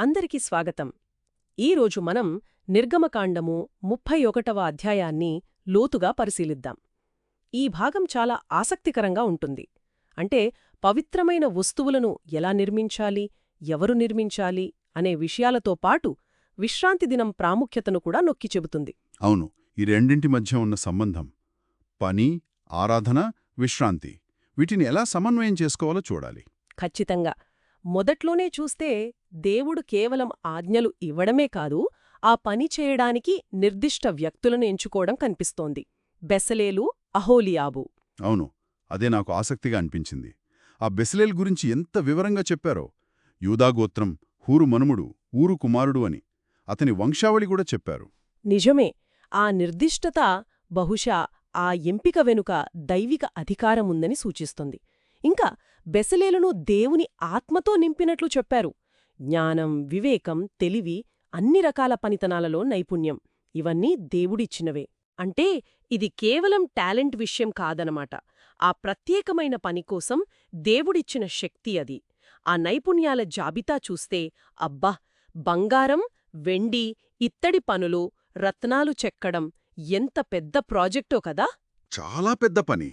అందరికీ స్వాగతం. ఈరోజు మనం నిర్గమకాండము ముప్పై ఒకటవ అధ్యాయాన్ని లోతుగా పరిశీలిద్దాం. ఈ భాగం చాలా ఆసక్తికరంగా ఉంటుంది. అంటే పవిత్రమైన వస్తువులను ఎలా నిర్మించాలి ఎవరు నిర్మించాలి అనే విషయాలతో పాటు విశ్రాంతి దినం ప్రాముఖ్యతను కూడా నొక్కి చెబుతుంది. అవును ఈ రెండింటి మధ్య ఉన్న సంబంధం పని ఆరాధన విశ్రాంతి. వీటిని ఎలా సమన్వయం చేసుకోవాలో చూడాలి. ఖచ్చితంగా. మొదట్లోనే చూస్తే దేవుడు కేవలం ఆజ్ఞలు ఇవ్వడమే కాదు ఆ పని చేయడానికి నిర్దిష్ట వ్యక్తులను ఎంచుకోవడం కనిపిస్తోంది. బెసలేలు అహోలియాబు. అవును అదే నాకు ఆసక్తిగా అనిపించింది. ఆ బెసలేల్ గురించి ఎంత వివరంగా చెప్పారో? యూదాగోత్రం హూరు మనుముడు ఊరు కుమారుడు అని అతని వంశావళి కూడా చెప్పారు. నిజమే ఆ నిర్దిష్టత బహుశా ఆ ఎంపిక వెనుక దైవిక అధికారముందని సూచిస్తుంది. ఇంకా బెసలేలను దేవుని ఆత్మతో నింపినట్లు చెప్పారు. జ్ఞానం వివేకం తెలివి అన్ని రకాల పనితనాలలో నైపుణ్యం. ఇవన్నీ దేవుడిచ్చినవే. అంటే ఇది కేవలం టాలెంట్ విషయం కాదనమాట. ఆ ప్రత్యేకమైన పని కోసం దేవుడిచ్చిన శక్తి అది. ఆ నైపుణ్యాల జాబితా చూస్తే అబ్బా! బంగారం వెండి ఇత్తడి పనులు రత్నాలు చెక్కడం ఎంత పెద్ద ప్రాజెక్టో కదా! చాలా పెద్ద పని.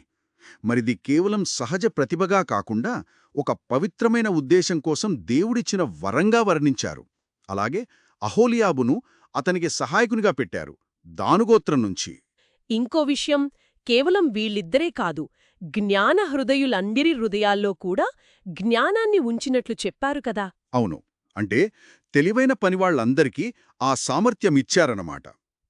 మరిది కేవలం సహజ ప్రతిభగా కాకుండా ఒక పవిత్రమైన ఉద్దేశం కోసం దేవుడిచ్చిన వరంగా వర్ణించారు. అలాగే అహోలియాబును అతనికి సహాయకునిగా పెట్టారు దానుగోత్రం నుంచి. ఇంకో విషయం కేవలం వీళ్ళిద్దరే కాదు జ్ఞాన హృదయులందరి హృదయాల్లో కూడా జ్ఞానాన్ని ఉంచినట్లు చెప్పారు కదా. అవును అంటే తెలివైన పనివాళ్ళందరికీ ఆ సామర్థ్యమిచ్చారన్నమాట.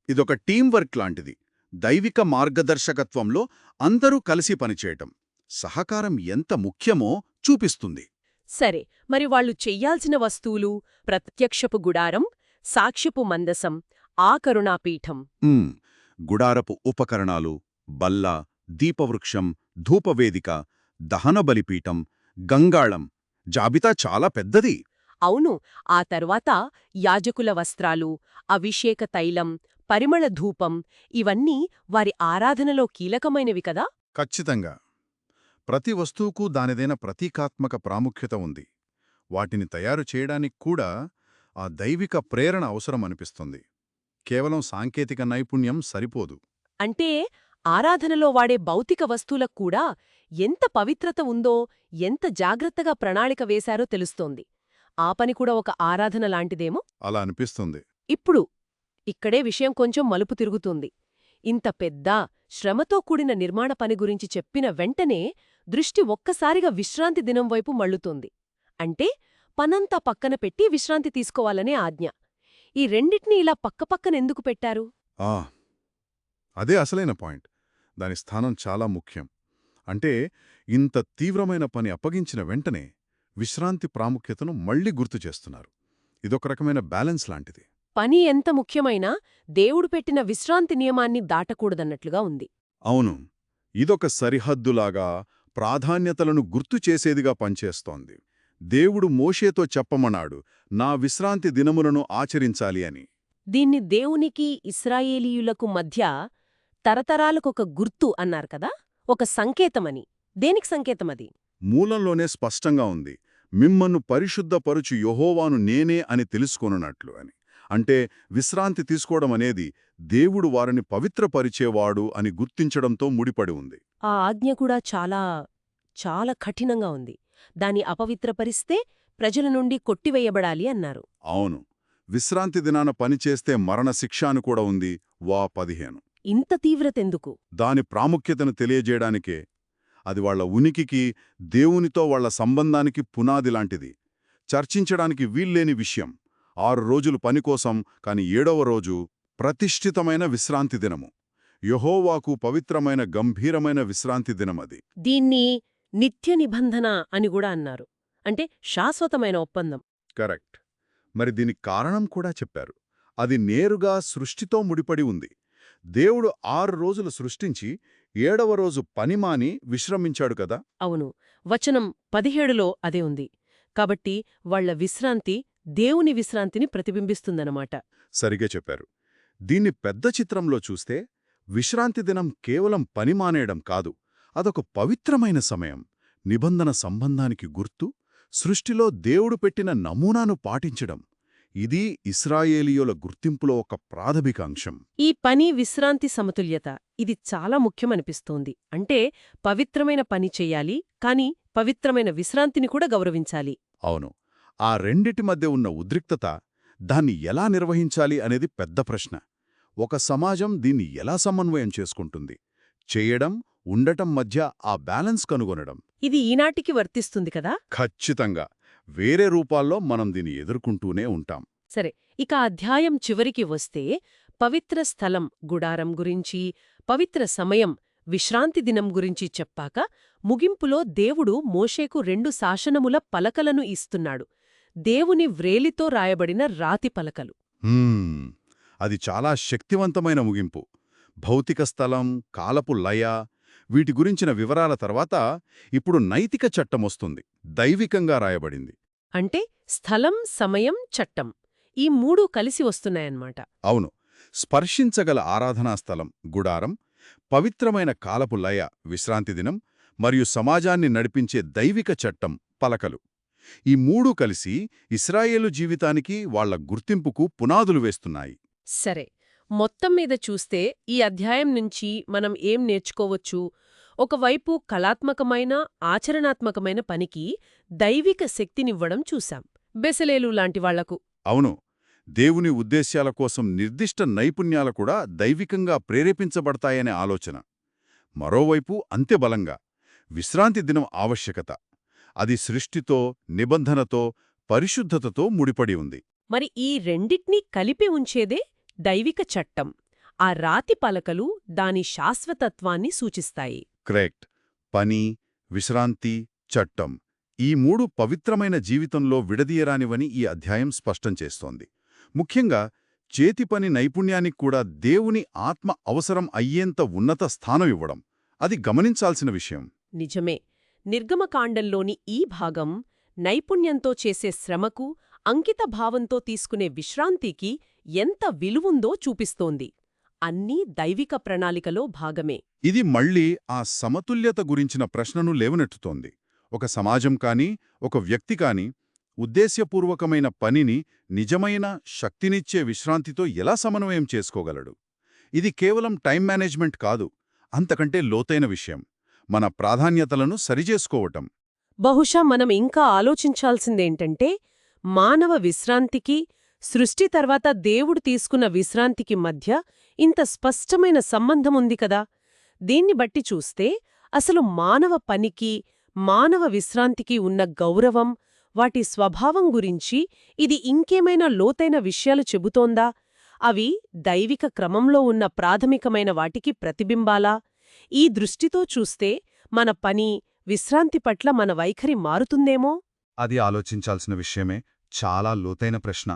ఇదొక టీం వర్క్ లాంటిది దైవిక మార్గదర్శకత్వంలో అందరూ కలిసి పనిచేయటం. సహకారం ఎంత ముఖ్యమో చూపిస్తుంది. సరే మరి వాళ్ళు చెయ్యాల్సిన వస్తువులు ప్రత్యక్షపు గుడారం సాక్ష్యపు మందసం ఆ కరుణాపీఠం. గుడారపు ఉపకరణాలు బల్ల దీపవృక్షం ధూపవేదిక దహనబలిపీఠం గంగాళం. జాబితా చాలా పెద్దది. అవును ఆ తర్వాత యాజకుల వస్త్రాలు అభిషేక తైలం పరిమళ ధూపం ఇవన్నీ వారి ఆరాధనలో కీలకమైనవి కదా? ఖచ్చితంగా. ప్రతి వస్తువుకు దానిదైన ప్రతీకాత్మక ప్రాముఖ్యత ఉంది. వాటిని తయారు చేయడానికి కూడా ఆ దైవిక ప్రేరణ అవసరం అనిపిస్తుంది. కేవలం సాంకేతిక నైపుణ్యం సరిపోదు. అంటే ఆరాధనలో వాడే భౌతిక వస్తువులకు కూడా ఎంత పవిత్రత ఉందో ఎంత జాగ్రత్తగా ప్రణాళిక వేశారో తెలుస్తోంది. ఆ పని కూడా ఒక ఆరాధన లాంటిదేమో? అలా అనిపిస్తుంది. ఇప్పుడు ఇక్కడే విషయం కొంచెం మలుపు తిరుగుతుంది. ఇంత పెద్ద శ్రమతో కూడిన నిర్మాణ పని గురించి చెప్పిన వెంటనే దృష్టి ఒక్కసారిగా విశ్రాంతి దినం వైపు మళ్ళుతుంది. అంటే పనంతా పక్కన పెట్టి విశ్రాంతి తీసుకోవాలనే ఆజ్ఞ. ఈ రెండిటినీ ఇలా పక్కపక్కనెందుకు పెట్టారు? ఆ అదే అసలైన పాయింట్. దాని స్థానం చాలా ముఖ్యం. అంటే ఇంత తీవ్రమైన పని అప్పగించిన వెంటనే విశ్రాంతి ప్రాముఖ్యతను మళ్ళీ గుర్తు చేస్తున్నారు. ఇదొక రకమైన బ్యాలెన్స్ లాంటిది. పని ఎంత ముఖ్యమైనా దేవుడు పెట్టిన విశ్రాంతి నియమాన్ని దాటకూడదన్నట్లుగా ఉంది. అవును. ఇదొక సరిహద్దులాగా ప్రాధాన్యతలను గుర్తు చేసేదిగా పనిచేస్తోంది. దేవుడు మోషేతో చెప్పమన్నాడు నా విశ్రాంతి దినములను ఆచరించాలి అని. దీన్ని దేవునికి ఇస్రాయేలీయులకు మధ్య తరతరాలకొక గుర్తు అన్నారు కదా? ఒక సంకేతమని. దేనికి సంకేతమది? మూలంలోనే స్పష్టంగా ఉంది మిమ్మన్ను పరిశుద్ధపరుచు యహోవాను నేనే అని తెలుసుకొనున్నట్లు అని. అంటే విశ్రాంతి తీసుకోవడం అనేది దేవుడు వారిని పవిత్రపరిచేవాడు అని గుర్తించడంతో ముడిపడి ఉంది. ఆ ఆజ్ఞ కూడా చాలా చాలా కఠినంగా ఉంది. దాన్ని అపవిత్రపరిస్తే ప్రజల నుండి కొట్టివేయబడాలి అన్నారు. అవును. విశ్రాంతి దినాన పనిచేస్తే మరణశిక్ష అని కూడా ఉంది వా పదిహేను. ఇంత తీవ్రతెందుకు? దాని ప్రాముఖ్యతను తెలియజేయడానికే అది వాళ్ళ ఉనికికి దేవునితో వాళ్ళ సంబంధానికి పునాది లాంటిది. చర్చించడానికి వీల్లేని విషయం. ఆరు రోజులు పని కోసం కాని ఏడవ రోజు ప్రతిష్ఠితమైన విశ్రాంతి దినము. యహోవాకు పవిత్రమైన గంభీరమైన విశ్రాంతి దినమది. దీన్ని నిత్య నిబంధన అని కూడా అన్నారు. అంటే శాశ్వతమైన ఒప్పందం. కరెక్ట్. మరి దీనికి కారణం కూడా చెప్పారు. అది నేరుగా సృష్టితో ముడిపడి ఉంది. దేవుడు ఆరు రోజులు సృష్టించి ఏడవ రోజు పనిమాని విశ్రమించాడు కదా? అవును. వచనం పదిహేడులో అదే ఉంది. కాబట్టి వాళ్ళ విశ్రాంతి దేవుని విశ్రాంతిని ప్రతిబింబిస్తుందన్నమాట. సరిగా చెప్పారు. దీన్ని పెద్ద చిత్రంలో చూస్తే విశ్రాంతి దినం కేవలం పని మానేయడం కాదు అదొక పవిత్రమైన సమయం. నిబంధన సంబంధానికి గుర్తు సృష్టిలో దేవుడు పెట్టిన నమూనాను పాటించడం. ఇది ఇస్రాయేలీయుల గుర్తింపులో ఒక ప్రాథమిక అంశం ఈ పని విశ్రాంతి సమతుల్యత ఇది చాలా ముఖ్యమనిపిస్తోంది. అంటే పవిత్రమైన పని చెయ్యాలి కాని పవిత్రమైన విశ్రాంతిని కూడా గౌరవించాలి. అవును. ఆ రెండిటి మధ్య ఉన్న ఉద్రిక్తత దాన్ని ఎలా నిర్వహించాలి అనేది పెద్ద ప్రశ్న. ఒక సమాజం దీన్ని ఎలా సమన్వయం చేసుకుంటుంది? చేయడం ఉండటం మధ్య ఆ బ్యాలెన్స్ కనుగొనడం. ఇది ఈనాటికి వర్తిస్తుంది కదా? ఖచ్చితంగా. వేరే రూపాల్లో మనం దీన్ని ఎదుర్కొంటూనే ఉంటాం. సరే ఇక అధ్యాయం చివరికి వస్తే పవిత్ర స్థలం గుడారం గురించి పవిత్ర సమయం విశ్రాంతి దినం గురించి చెప్పాక ముగింపులో దేవుడు మోషేకు రెండు శాసనముల పలకలను ఇస్తున్నాడు. దేవుని వ్రేలితో రాయబడిన రాతి పలకలు. అది చాలా శక్తివంతమైన ముగింపు. భౌతిక స్థలం కాలపు లయ వీటి గురించిన వివరాల తర్వాత ఇప్పుడు నైతిక చట్టమొస్తుంది దైవికంగా రాయబడింది. అంటే స్థలం సమయం చట్టం ఈ మూడూ కలిసి వస్తున్నాయన్నమాట. అవును. స్పర్శించగల ఆరాధనా స్థలం గుడారం పవిత్రమైన కాలపు లయ విశ్రాంతి దినం మరియు సమాజాన్ని నడిపించే దైవిక చట్టం పలకలు. ఈ మూడూ కలిసి ఇస్రాయేలు జీవితానికి వాళ్ళ గుర్తింపుకు పునాదులు వేస్తున్నాయి. సరే మొత్తం మీద చూస్తే ఈ అధ్యాయం నుంచి మనం ఏం నేర్చుకోవచ్చు? ఒకవైపు కళాత్మకమైన ఆచరణాత్మకమైన పనికి దైవిక శక్తినివ్వడం చూశాం. బెసలేలు లాంటి వాళ్ళకు. అవును దేవుని ఉద్దేశ్యాల కోసం నిర్దిష్ట నైపుణ్యాలు కూడా దైవికంగా ప్రేరేపించబడతాయనే ఆలోచన. మరోవైపు అంతే బలంగా విశ్రాంతి దినం ఆవశ్యకత. అది సృష్టితో నిబంధనతో పరిశుద్ధతతో ముడిపడి ఉంది. మరి ఈ రెండిట్నీ కలిపి ఉంచేదే దైవిక చట్టం. ఆ రాతి పలకలు దాని శాశ్వతత్వాన్ని సూచిస్తాయి. క్రెక్ట్. పని విశ్రాంతి చట్టం ఈ మూడు పవిత్రమైన జీవితంలో విడదీయరానివని ఈ అధ్యాయం స్పష్టం చేస్తోంది. ముఖ్యంగా చేతి పని నైపుణ్యానికి కూడా దేవుని ఆత్మ అవసరం అయ్యేంత ఉన్నత స్థానం ఇవ్వడం. అది గమనించాల్సిన విషయం. నిజమే. నిర్గమకాండంలోని ఈ భాగం నైపుణ్యంతో చేసే శ్రమకు అంకిత భావంతో తీసుకునే విశ్రాంతికి ఎంత విలువుందో చూపిస్తోంది. అన్నీ దైవిక ప్రణాళికలో భాగమే. ఇది మళ్ళీ ఆ సమతుల్యత గురించిన ప్రశ్నను లేవనెట్టుతోంది ఒక సమాజం కాని ఒక వ్యక్తి కాని ఉద్దేశ్యపూర్వకమైన పనిని నిజమైన శక్తినిచ్చే విశ్రాంతితో ఎలా సమన్వయం చేసుకోగలడు? ఇది కేవలం టైం మేనేజ్మెంట్ కాదు అంతకంటే లోతైన విషయం. మన ప్రాధాన్యతలను సరిచేసుకోవటం. బహుశా మనం ఇంకా ఆలోచించాల్సిందేంటంటే మానవ విశ్రాంతికి సృష్టి తర్వాత దేవుడు తీసుకున్న విశ్రాంతికి మధ్య ఇంత స్పష్టమైన సంబంధముంది కదా. దీన్ని బట్టి చూస్తే అసలు మానవ పనికి మానవ విశ్రాంతికి ఉన్న గౌరవం వాటి స్వభావం గురించి ఇది ఇంకేమైనా లోతైన విషయాలు చెబుతోందా? అవి దైవిక క్రమంలో ఉన్న ప్రాథమికమైన వాటికి ప్రతిబింబాలా? ఈ దృష్టితో చూస్తే మన పని విశ్రాంతి పట్ల మన వైఖరి మారుతుందేమో? అది ఆలోచించాల్సిన విషయమే. చాలా లోతైన ప్రశ్న.